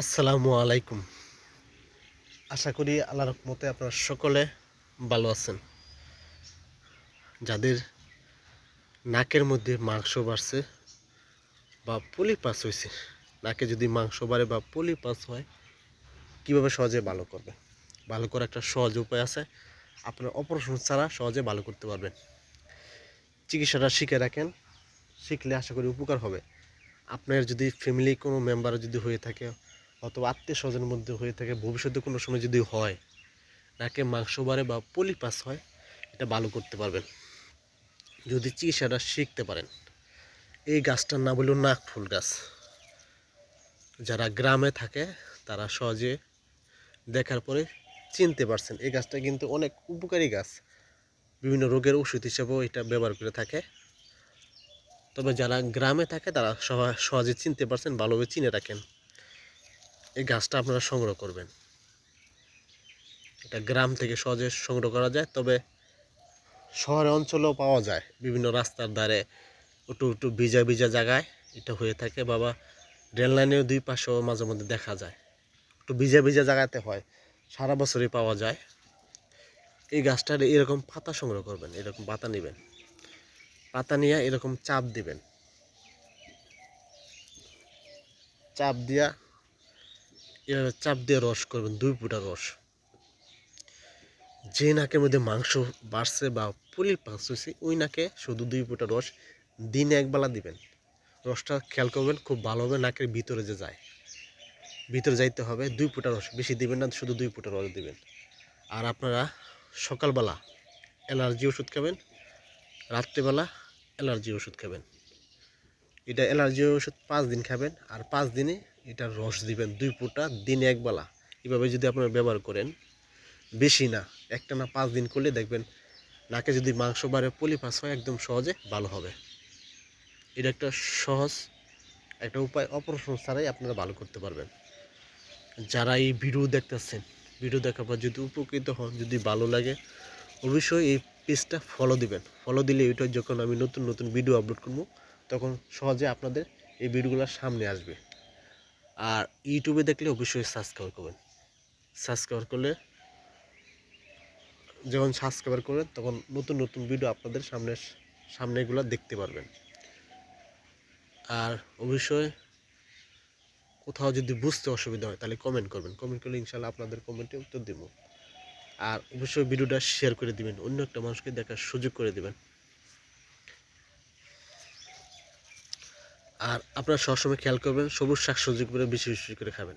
আসসালামু আলাইকুম। আশা করি আল্লাহর মতে আপনারা সকলে ভালো আছেন। যাদের নাকের মধ্যে মাংস বাড়ছে বা পলি পাস হয়েছে নাকে যদি মাংস বাড়ে বা পলি পাস হয়, কীভাবে সহজে ভালো করবে? ভালো করার একটা সহজ উপায় আছে। আপনার অপারেশন ছাড়া সহজে ভালো করতে পারবেন। চিকিৎসাটা শিখে রাখেন। শিখলে আশা করি উপকার হবে। আপনার যদি ফ্যামিলি কোনো মেম্বার যদি হয়ে থাকে অথবা আত্মীয় স্বজনের মধ্যে হয়ে থাকে, ভবিষ্যতে কোনো সময় যদি হয়, নাকে মাংস বাড়ে বা পলিপাস হয়, এটা ভালো করতে পারবেন। যদি চিকিৎসাটা শিখতে পারেন। এই গাছটার নাম হলো নাক ফুল গাছ। যারা গ্রামে থাকে, তারা সহজে দেখার পরে চিনতে পারছেন। এই গাছটা কিন্তু অনেক উপকারী গাছ। বিভিন্ন রোগের ওষুধ হিসেবেও এটা ব্যবহার করে থাকে। তবে যারা গ্রামে থাকে, তারা সহজে চিনতে পারছেন, ভালোভাবে চিনে রাখেন। এই গাছটা আপনারা সংগ্রহ করবেন। এটা গ্রাম থেকে সহজে সংগ্রহ করা যায়, তবে শহরে অঞ্চলেও পাওয়া যায়। বিভিন্ন রাস্তার ধারে একটু একটু ভিজা ভিজা জায়গায় এটা হয়ে থাকে। বাবা রেল লাইনেও দুই পাশেও মাঝে মধ্যে দেখা যায়। একটু ভিজা ভিজা জায়গাতে হয়, সারা বছরই পাওয়া যায়। এই গাছটার এরকম পাতা সংগ্রহ করবেন, এরকম পাতা নেবেন। পাতা নিয়ে এরকম চাপ দিবেন। চাপ দিয়া চাপ দিয়ে রস করবেন, দুই ফুটা রস। যে নাকের মধ্যে মাংস বাড়ছে বা পুলির পাঁচ হয়েছে ওই নাকে শুধু দুই ফুটা রস দিনে একবেলা দিবেন। রসটা খেয়াল করবেন, খুব ভালো হবে, নাকের ভিতরে যে যায়। ভিতরে যাইতে হবে, দুই ফুটা রস বেশি দিবেন না, শুধু দুই ফুটা রস দিবেন। আর আপনারা সকালবেলা অ্যালার্জি ওষুধ খাবেন, রাত্রেবেলা অ্যালার্জি ওষুধ খাবেন। এটা অ্যালার্জি ওষুধ পাঁচ দিন খাবেন, আর পাঁচ দিনে এটার রস দিবেন দুই ফুটা, দিনে একবেলা এভাবে যদি আপনারা ব্যবহার করেন, বেশি না, একটা না পাঁচ দিন করলে দেখবেন নাকে যদি মাংস বাড়ে পলিপাস হয়, একদম সহজে ভালো হবে। এটা একটা সহজ একটা উপায়, অপারেশন ছাড়াই আপনারা ভালো করতে পারবেন। যারা এই ভিডিও দেখতেছেন, ভিডিও দেখার পর যদি উপকৃত হন, যদি ভালো লাগে, অবশ্যই এই পেজটা ফলো দিবেন। ফলো দিলে এটা যখন আমি নতুন নতুন ভিডিও আপলোড করব তখন সহজে আপনাদের এই ভিডিওগুলো সামনে আসবে। আর ইউটিউবে দেখলে অবশ্যই সাবস্ক্রাইব করবেন। সাবস্ক্রাইব করলে যখন সাবস্ক্রাইব করবেন, তখন নতুন নতুন ভিডিও আপনাদের সামনে সামনে এগুলো দেখতে পারবেন। আর অবশ্যই কোথাও যদি বুঝতে অসুবিধা হয়, তাহলে কমেন্ট করবেন। কমেন্ট করলে ইনশাল্লাহ আপনাদের কমেন্টে উত্তর দেব। আর অবশ্যই ভিডিওটা শেয়ার করে দিবেন। অন্য একটা মানুষকে দেখার সুযোগ করে দিবেন। আর আপনারা সবসময় খেয়াল করবেন সবুজ শাক সবজি করে বেশি বেশি করে খাবেন।